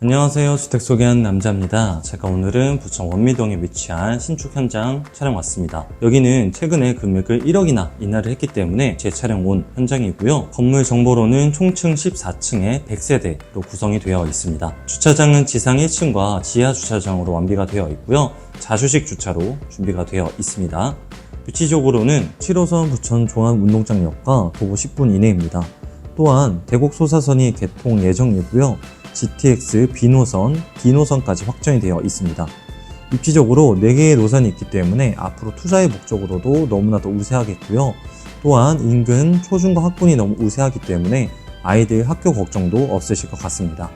안녕하세요. 주택 소개하는 남자입니다. 제가 오늘은 부천 원미동에 위치한 신축 현장 촬영 왔습니다. 여기는 최근에 금액을 1억이나 인하를 했기 때문에 제 촬영 온 현장이고요. 건물 정보로는 총층 14층에 100세대로 구성이 되어 있습니다. 주차장은 지상 1층과 지하 주차장으로 완비가 되어 있고요. 자주식 주차로 준비가 되어 있습니다. 위치적으로는 7호선 부천 종합운동장역과 도보 10분 이내입니다. 또한 대곡 소사선이 개통 예정이고요. GTX B노선, D노선까지 확정이 되어 있습니다. 입지적으로 4개의 노선이 있기 때문에 앞으로 투자의 목적으로도 너무나도 우세하겠고요. 또한 인근 초중고 학군이 너무 우세하기 때문에 아이들 학교 걱정도 없으실 것 같습니다.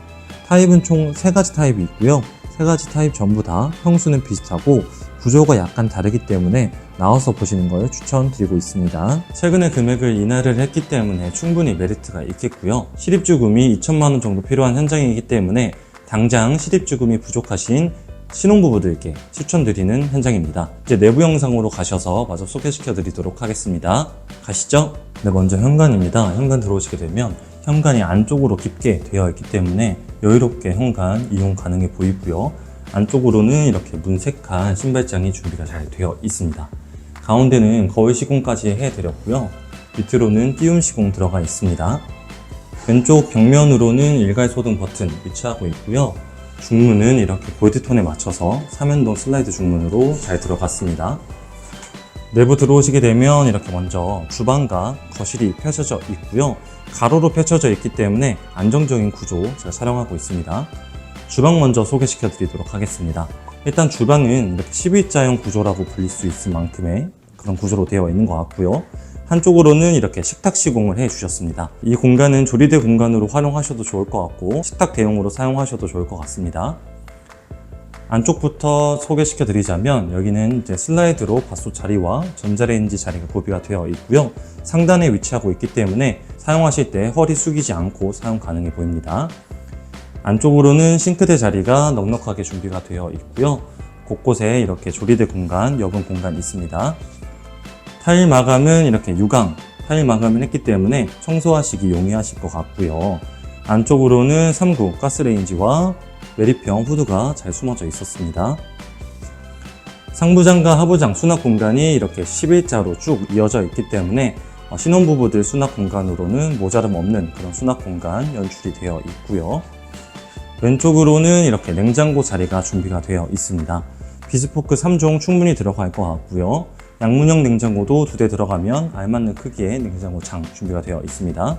타입은 총 3가지 타입이 있고요. 3가지 타입 전부 다 평수는 비슷하고 구조가 약간 다르기 때문에 나와서 보시는 걸 추천드리고 있습니다. 최근에 금액을 인하를 했기 때문에 충분히 메리트가 있겠고요. 실입주금이 2천만 원 정도 필요한 현장이기 때문에 당장 실입주금이 부족하신 신혼부부들께 추천드리는 현장입니다. 이제 내부 영상으로 가셔서 마저 소개시켜 드리도록 하겠습니다. 가시죠. 네, 먼저 현관입니다. 현관 들어오시게 되면 현관이 안쪽으로 깊게 되어 있기 때문에 여유롭게 현관 이용 가능해 보이고요. 안쪽으로는 이렇게 문색한 신발장이 준비가 잘 되어 있습니다. 가운데는 거울 시공까지 해드렸고요. 밑으로는 띄움 시공 들어가 있습니다. 왼쪽 벽면으로는 일괄 소등 버튼 위치하고 있고요. 중문은 이렇게 골드톤에 맞춰서 삼연동 슬라이드 중문으로 잘 들어갔습니다. 내부 들어오시게 되면 이렇게 먼저 주방과 거실이 펼쳐져 있고요. 가로로 펼쳐져 있기 때문에 안정적인 구조 제가 촬영하고 있습니다. 주방 먼저 소개시켜 드리도록 하겠습니다. 일단 주방은 이렇게 12자형 구조라고 불릴 수 있을 만큼의 그런 구조로 되어 있는 것 같고요. 한쪽으로는 이렇게 식탁 시공을 해 주셨습니다. 이 공간은 조리대 공간으로 활용하셔도 좋을 것 같고 식탁 대용으로 사용하셔도 좋을 것 같습니다. 안쪽부터 소개시켜 드리자면 여기는 이제 슬라이드로 밥솥 자리와 전자레인지 자리가 구비가 되어 있고요. 상단에 위치하고 있기 때문에 사용하실 때 허리 숙이지 않고 사용 가능해 보입니다. 안쪽으로는 싱크대 자리가 넉넉하게 준비가 되어 있고요. 곳곳에 이렇게 조리대 공간, 여분 공간 있습니다. 타일 마감은 이렇게 유광 타일 마감을 했기 때문에 청소하시기 용이하실 것 같고요. 안쪽으로는 3구 가스레인지와 메리평 후드가 잘 숨어져 있었습니다. 상부장과 하부장 수납 공간이 이렇게 11자로 쭉 이어져 있기 때문에 어, 신혼부부들 수납 공간으로는 모자름 없는 그런 수납 공간 연출이 되어 있고요. 왼쪽으로는 이렇게 냉장고 자리가 준비가 되어 있습니다. 비스포크 3종 충분히 들어갈 것 같고요. 양문형 냉장고도 두 대 들어가면 알맞는 크기의 냉장고 창 준비가 되어 있습니다.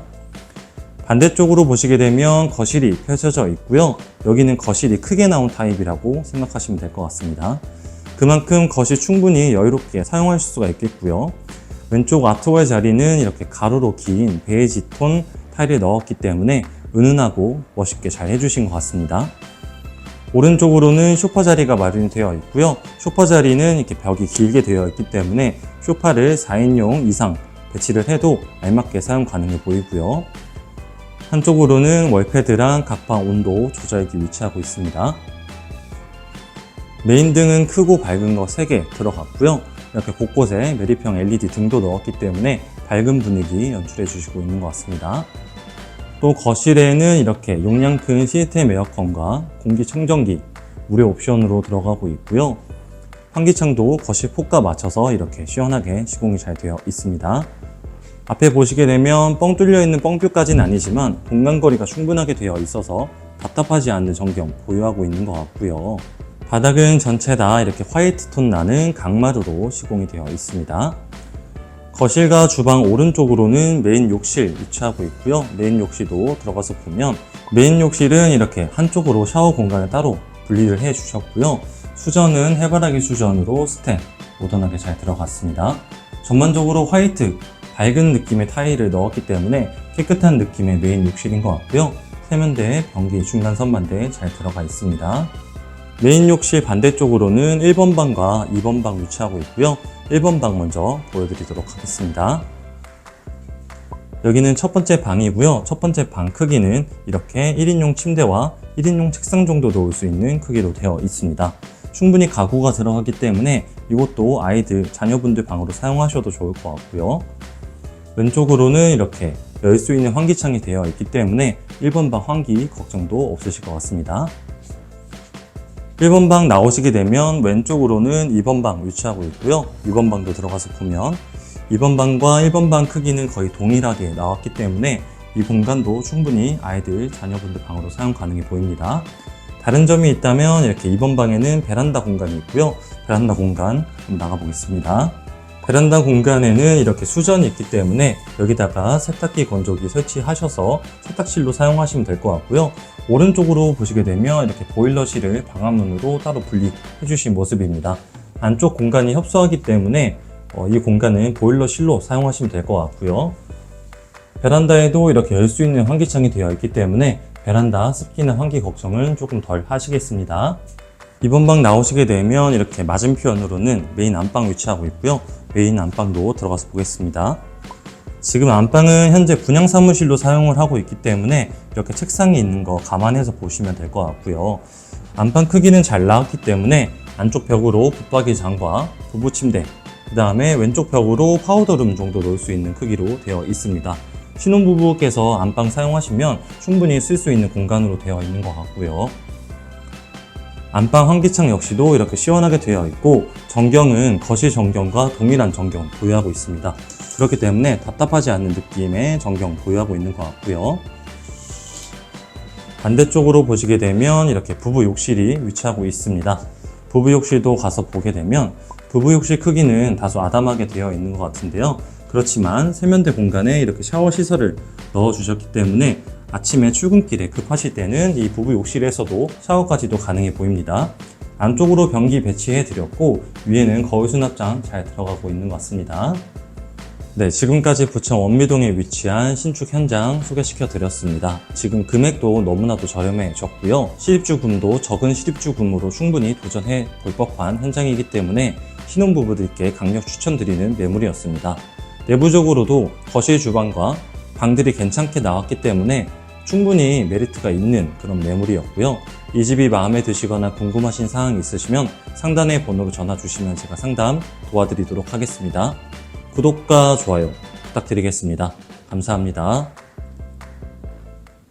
반대쪽으로 보시게 되면 거실이 펼쳐져 있고요. 여기는 거실이 크게 나온 타입이라고 생각하시면 될 것 같습니다. 그만큼 거실 충분히 여유롭게 사용하실 수가 있겠고요. 왼쪽 아트월 자리는 이렇게 가로로 긴 베이지 톤 타일을 넣었기 때문에 은은하고 멋있게 잘 해주신 것 같습니다. 오른쪽으로는 소파 자리가 마련이 되어 있고요. 소파 자리는 이렇게 벽이 길게 되어 있기 때문에 소파를 4인용 이상 배치를 해도 알맞게 사용 가능해 보이고요. 한쪽으로는 월패드랑 각방 온도 조절기 위치하고 있습니다. 메인 등은 크고 밝은 거 3개 들어갔고요. 이렇게 곳곳에 메리평 LED 등도 넣었기 때문에 밝은 분위기 연출해 주시고 있는 것 같습니다. 또 거실에는 이렇게 용량 큰 시스템 에어컨과 공기청정기 무료 옵션으로 들어가고 있고요. 환기창도 거실 폭과 맞춰서 이렇게 시원하게 시공이 잘 되어 있습니다. 앞에 보시게 되면 뻥 뚫려 있는 뻥뷰까지는 아니지만 공간거리가 충분하게 되어 있어서 답답하지 않는 전경 보유하고 있는 것 같고요. 바닥은 전체 다 이렇게 화이트 톤 나는 강마루로 시공이 되어 있습니다. 거실과 주방 오른쪽으로는 메인 욕실 위치하고 있고요. 메인 욕실도 들어가서 보면 메인 욕실은 이렇게 한쪽으로 샤워 공간을 따로 분리를 해 주셨고요. 수전은 해바라기 수전으로 스텐 모던하게 잘 들어갔습니다. 전반적으로 화이트 밝은 느낌의 타일을 넣었기 때문에 깨끗한 느낌의 메인 욕실인 것 같고요. 세면대에 변기 중간 선반대에 잘 들어가 있습니다. 메인 욕실 반대쪽으로는 1번 방과 2번 방 위치하고 있고요. 1번 방 먼저 보여드리도록 하겠습니다. 여기는 첫 번째 방이고요. 첫 번째 방 크기는 이렇게 1인용 침대와 1인용 책상 정도 놓을 수 있는 크기로 되어 있습니다. 충분히 가구가 들어가기 때문에 이것도 아이들, 자녀분들 방으로 사용하셔도 좋을 것 같고요. 왼쪽으로는 이렇게 열 수 있는 환기창이 되어 있기 때문에 1번 방 환기 걱정도 없으실 것 같습니다. 1번 방 나오시게 되면 왼쪽으로는 2번 방 위치하고 있고요. 2번 방도 들어가서 보면 2번 방과 1번 방 크기는 거의 동일하게 나왔기 때문에 이 공간도 충분히 아이들, 자녀분들 방으로 사용 가능해 보입니다. 다른 점이 있다면 이렇게 2번 방에는 베란다 공간이 있고요. 베란다 공간 나가보겠습니다. 베란다 공간에는 이렇게 수전이 있기 때문에 여기다가 세탁기 건조기 설치하셔서 세탁실로 사용하시면 될 것 같고요. 오른쪽으로 보시게 되면 이렇게 보일러실을 방화문으로 따로 분리해 주신 모습입니다. 안쪽 공간이 협소하기 때문에 어, 이 공간은 보일러실로 사용하시면 될 것 같고요. 베란다에도 이렇게 열 수 있는 환기창이 되어 있기 때문에 베란다 습기나 환기 걱정은 조금 덜 하시겠습니다. 이번 방 나오시게 되면 이렇게 맞은편으로는 메인 안방 위치하고 있고요. 메인 안방도 들어가서 보겠습니다. 지금 안방은 현재 분양 사무실로 사용을 하고 있기 때문에 이렇게 책상이 있는 거 감안해서 보시면 될 것 같고요. 안방 크기는 잘 나왔기 때문에 안쪽 벽으로 붙박이장과 부부 침대, 그 다음에 왼쪽 벽으로 파우더룸 정도 넣을 수 있는 크기로 되어 있습니다. 신혼부부께서 안방 사용하시면 충분히 쓸 수 있는 공간으로 되어 있는 것 같고요. 안방 환기창 역시도 이렇게 시원하게 되어 있고 전경은 거실 전경과 동일한 전경 보유하고 있습니다. 그렇기 때문에 답답하지 않는 느낌의 전경 보유하고 있는 것 같고요. 반대쪽으로 보시게 되면 이렇게 부부 욕실이 위치하고 있습니다. 부부 욕실도 가서 보게 되면 부부 욕실 크기는 다소 아담하게 되어 있는 것 같은데요. 그렇지만 세면대 공간에 이렇게 샤워 시설을 넣어 주셨기 때문에 아침에 출근길에 급하실 때는 이 부부 욕실에서도 샤워까지도 가능해 보입니다. 안쪽으로 변기 배치해 드렸고 위에는 거울 수납장 잘 들어가고 있는 것 같습니다. 네, 지금까지 부천 원미동에 위치한 신축 현장 소개시켜 드렸습니다. 지금 금액도 너무나도 저렴해졌고요. 실입주금도 적은 실입주금으로 충분히 도전해 볼 법한 현장이기 때문에 신혼부부들께 강력 추천드리는 매물이었습니다. 내부적으로도 거실 주방과 방들이 괜찮게 나왔기 때문에 충분히 메리트가 있는 그런 매물이었고요. 이 집이 마음에 드시거나 궁금하신 사항이 있으시면 상단의 번호로 전화 주시면 제가 상담 도와드리도록 하겠습니다. 구독과 좋아요 부탁드리겠습니다. 감사합니다.